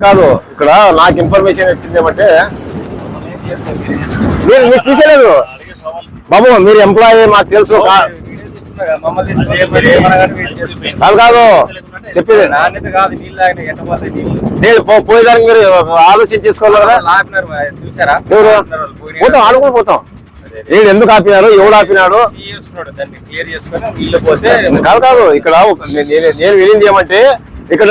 కాదు ఇక్కడ నాకు ఇన్ఫర్మేషన్ వచ్చింది ఏమంటే మీరు మీరు తీసేలేదు బాబు మీరు ఎంప్లాయీ మాకు తెలుసు. కాదు కాదు. చెప్పేది. నేను పో- పోయేదానికి మీరు ఆలోచన చేసుకోవాలి కదా. ఎవరు. పోతాం ఆడుకుని పోతాం. వీడు ఎందుకు ఆపినారు ఎవడు ఆపినాడు? సీ చేస్తున్నాడు దాన్ని క్లియర్ చేసుకొని నీళ్ళు పోతే కాదు కాదు. ఇక్కడ నేను నేను వెళ్ళింది ఏమంటే ఇక్కడ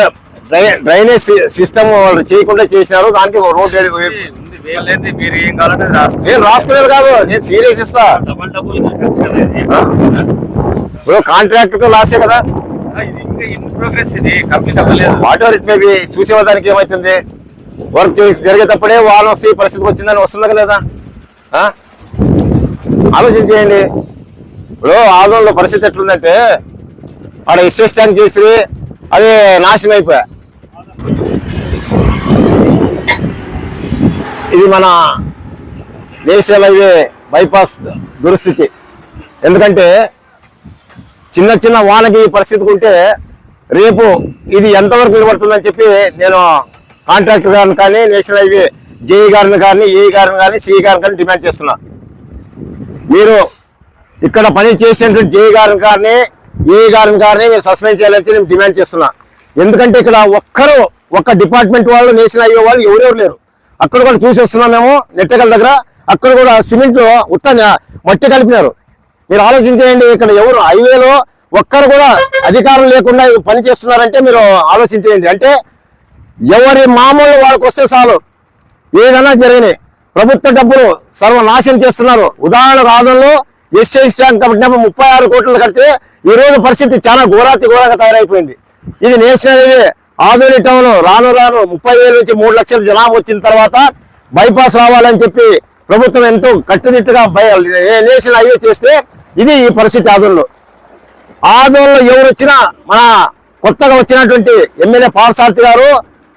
డ్రైనేజ్ సిస్టమ్ వాళ్ళు చేయకుండా చేసినారు. దానికి రోడ్ ఉంది, వేయలేంది మీరు ఏం కావాలంటే అది రాసుకోండి నేను రాసుకునేది కాదు. నేను సీరియస్ ఇస్తా? ఇప్పుడు కాంట్రాక్టర్ లాసే కదా. Whatever it may be చూసేదానికి ఏమైతుంది? వర్క్ చేసి జరిగేటప్పుడే వాళ్ళు వస్తే ఈ పరిస్థితికి వచ్చిందని వస్తుందా లేదా? ఆలోచించేయండి. ఇప్పుడు ఆందోళనలో పరిస్థితి ఎట్లుందంటే ఆడ ఇస్టేట్ స్టాండ్ చేసి అది నాశనం అయిపోయా. ఇది మన నేషనల్ హైవే బైపాస్ దురస్థితి. ఎందుకంటే చిన్న చిన్న వానకి పరిస్థితి పరిస్థితికి ఉంటే రేపు ఇది ఎంతవరకు నిలబడుతుందని చెప్పి నేను కాంట్రాక్టర్ గారిని కానీ నేషనల్ హైవే జేఈ గారిని కానీ ఏ గారిని కానీ సిఈ గారిని కానీ డిమాండ్ చేస్తున్నా. మీరు ఇక్కడ పని చేసినటువంటి జేఈ గారిని కానీ ఏ గారిని కానీ మీరు సస్పెండ్ చేయాలని చెప్పి నేను డిమాండ్ చేస్తున్నా. ఎందుకంటే ఇక్కడ ఒక్కరు ఒక్క డిపార్ట్మెంట్ వాళ్ళు నేషనల్ హైవే వాళ్ళు ఎవరెవరు లేరు. అక్కడ కూడా చూసేస్తున్నాం మేము నెట్టగల దగ్గర. అక్కడ కూడా సిమెంట్లో ఉత్త మట్టి కలిపినారు. మీరు ఆలోచించేయండి ఇక్కడ ఎవరు హైవేలో ఒక్కరు కూడా అధికారం లేకుండా పని చేస్తున్నారంటే మీరు ఆలోచించేయండి. అంటే ఎవరి మామూలు వాళ్ళకి వస్తే చాలు. ఏదైనా జరిగినాయి. ప్రభుత్వ డబ్బులు సర్వనాశనం చేస్తున్నారు. ఉదాహరణకు ఆదంలో ఎస్ఐ స్టాంక్ కట్టినప్పుడు ముప్పై ఆరు కోట్లు కడితే ఈ రోజు పరిస్థితి చాలా ఘోరాతి ఘోరంగా తయారైపోయింది. ఇది నేషనల్ హైవే. ఆదోని టౌన్ రాను రాను ముప్పై వేల నుంచి మూడు లక్షల జనాభా వచ్చిన తర్వాత బైపాస్ రావాలని చెప్పి ప్రభుత్వం ఎంతో కట్టుదిట్టుగా నేషన్ నేషనల్ చేస్తే ఇది ఈ పరిస్థితి ఆదోన్లో ఆదోళనలో ఎవరు వచ్చినా మన కొత్తగా వచ్చినటువంటి ఎమ్మెల్యే పారసార్థి గారు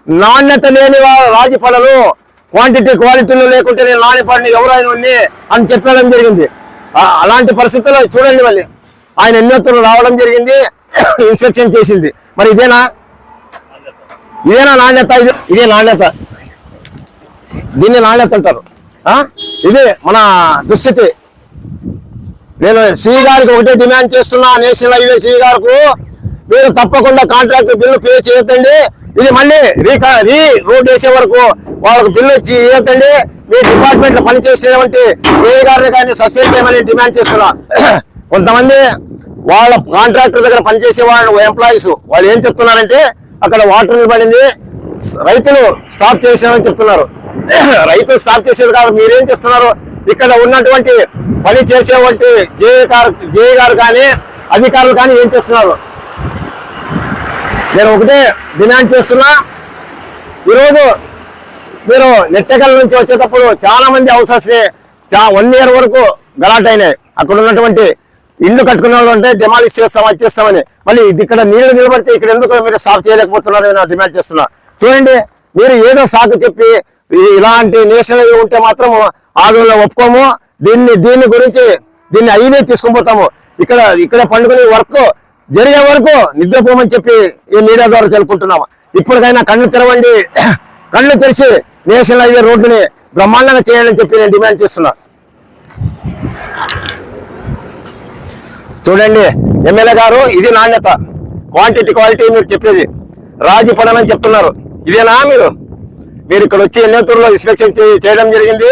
నాణ్యత లేని వా- రాజీ పడలు క్వాంటిటీ క్వాలిటీలు లేకుంటే నేను నాని పడిన ఎవరైనా ఉంది అని చెప్పడం జరిగింది. అలాంటి పరిస్థితుల్లో చూడండి మళ్ళీ. ఆయన ఎన్నెత్తులు రావడం జరిగింది ఇన్స్పెక్షన్ చేసింది. మరి ఇదేనా? ఇదేనా నాణ్యత? ఇది ఇదే నాణ్యత. దీన్ని నాణ్యత అంటారు. ఇదే మన దుస్థితి. నేను సి గారికి ఒకటే డిమాండ్ చేస్తున్నా. నేషనల్ హైవే సి గారికి మీరు తప్పకుండా కాంట్రాక్ట్ బిల్లు పే చేయొద్దండి. ఇది మళ్ళీ రీ రీ రోడ్ వేసే వరకు వాళ్ళకు బిల్లు ఇచ్చి ఇవ్వద్దండి. మీ డిపార్ట్మెంట్లో పనిచేసేటువంటి ఏ గారిని కానీ సస్పెండ్ చేయమని డిమాండ్ చేస్తున్నా. కొంతమంది వాళ్ళ కాంట్రాక్టర్ దగ్గర పనిచేసే వాళ్ళు ఎంప్లాయీస్ వాళ్ళు ఏం చెప్తున్నారంటే అక్కడ వాటర్ నిలబడింది. రైతులు స్టాప్ చేసామని చెప్తున్నారు. రైతులు స్టాప్ చేసేది కాదు మీరేం చేస్తున్నారు? ఇక్కడ ఉన్నటువంటి పని చేసేటువంటి జేఏ గారు జే గారు కానీ అధికారులు కానీ ఏం చేస్తున్నారు? నేను ఒకటే డిమాండ్ చేస్తున్నా. ఈరోజు మీరు నెట్టెకల్ నుంచి వచ్చేటప్పుడు చాలా మంది హౌసెస్ని వన్ ఇయర్ వరకు గలాట్ అయినాయి అక్కడ ఉన్నటువంటి ఇల్లు కట్టుకున్న వాళ్ళు అంటే డెమాలిష్ చేస్తాం అది చేస్తామని. మళ్ళీ ఇది ఇక్కడ నీళ్ళు నిలబడితే ఇక్కడ ఎందుకు మీరు స్టాప్ చేయలేకపోతున్నారు నేను డిమాండ్ చేస్తున్నా. చూడండి మీరు ఏదో సాకు చెప్పి ఇలాంటి నేషనల్ ఉంటే మాత్రం ఆదంలో ఒప్పుకోము. దీన్ని దీని గురించి దీన్ని అయినే తీసుకుని పోతాము. ఇక్కడ ఇక్కడ పండుగని వర్క్ జరిగే వరకు నిద్రపోమని చెప్పి ఈ మీడియా ద్వారా తెలుపుకుంటున్నాము. ఇప్పటికైనా కళ్ళు తెరవండి. కళ్ళు తెరిచి నేషనల్ హైవే రోడ్డుని బ్రహ్మాండంగా చేయాలని చెప్పి నేను డిమాండ్ చేస్తున్నా. చూడండి ఎమ్మెల్యే గారు ఇది నాణ్యత. క్వాంటిటీ క్వాలిటీ మీరు చెప్పేది. రాజీ పడనని చెప్తున్నారు. ఇదేనా మీరు? మీరు ఇక్కడ వచ్చి ఎన్నెత్తూరులో ఇన్స్పెక్షన్ చేయడం జరిగింది.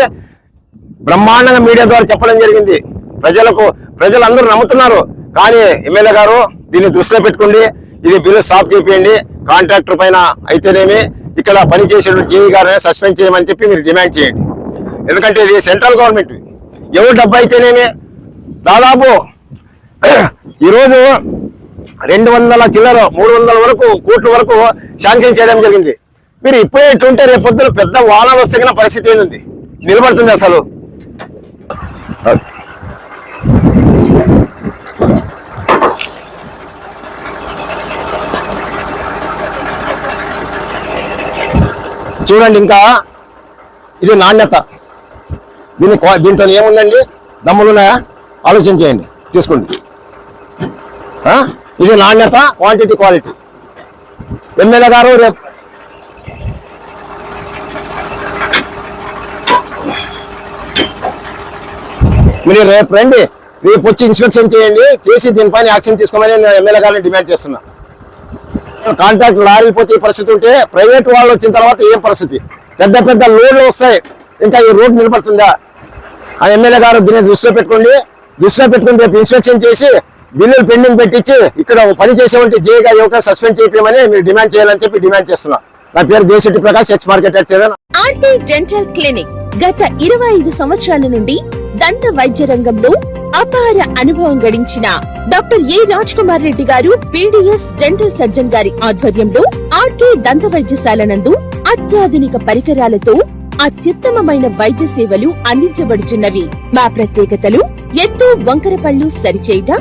బ్రహ్మాండంగా మీడియా ద్వారా చెప్పడం జరిగింది. ప్రజలకు ప్రజలందరూ నమ్ముతున్నారు. కానీ ఎమ్మెల్యే గారు దీన్ని దృష్టిలో పెట్టుకోండి. ఇది బిల్లు స్టాప్ చేయండి కాంట్రాక్టర్ పైన అయితేనేమి ఇక్కడ పనిచేసే జేఈ గారిని సస్పెండ్ చేయమని చెప్పి మీరు డిమాండ్ చేయండి. ఎందుకంటే ఇది సెంట్రల్ గవర్నమెంట్ ఎవరు డబ్బు అయితేనేమి? దాదాపు ఈరోజు రెండు వందల చిల్లర మూడు వందల వరకు కోట్ల వరకు శాంక్షన్ చేయడం జరిగింది. మీరు ఇప్పుడే ఇట్లుంటే రేపొద్దున పెద్ద వాన వస్తే పరిస్థితి ఏంది నిలబడుతుంది అసలు. చూడండి ఇంకా ఇది నాణ్యత. దీని క్వా- దీంట్లో ఏముందండి? దమ్ములున్నాయా? ఆలోచన చేయండి. తీసుకోండి. ఇది నాణ్యత క్వాంటిటీ క్వాలిటీ ఎమ్మెల్యే గారు రేపు. మీరు రేపు రండి. రేపు వచ్చి ఇన్స్పెక్షన్ చేయండి. చేసి దీనిపైన యాక్షన్ తీసుకోమని నేను ఎమ్మెల్యే గారిని డిమాండ్ చేస్తున్నా. కాంట్రాక్ట్ లారిపోతే ఈ పరిస్థితి ఉంటే ప్రైవేట్ వాళ్ళు వచ్చిన తర్వాత ఏం పరిస్థితి? పెద్ద పెద్ద లోన్లు వస్తాయి. ఇంకా ఈ రోడ్ నిలబడుతుందా? ఆ ఎమ్మెల్యే గారు దీన్ని దృష్టిలో పెట్టుకోండి. దృష్టిలో పెట్టుకుని రేపు ఇన్స్పెక్షన్ చేసి బిల్లులు పెండింగ్ పెట్టించి ఇక్కడ పని చేసేవంటి జేగా యువక సస్పెండ్ చేయమని మీరు డిమాండ్ చేయాలని చెప్పి డిమాండ్ చేస్తున్నా. నా పేరు Desetti Prakash H market RT dental clinic గత ఇరవై ఐదు సంవత్సరాల నుండి దంత వైద్య రంగంలో అపార అనుభవం గడించిన doctor A Raj Kumar Reddy garu BDS dental surgeon గారి ఆధ్వర్యంలో ఆర్కే దంత వైద్యశాల నందు అత్యాధునిక పరికరాలతో అత్యుత్తమమైన వైద్య సేవలు అందించబడుచున్నవి. మా ప్రత్యేకతలు ఎత్తు వంకరపళ్ళు సరిచేయటం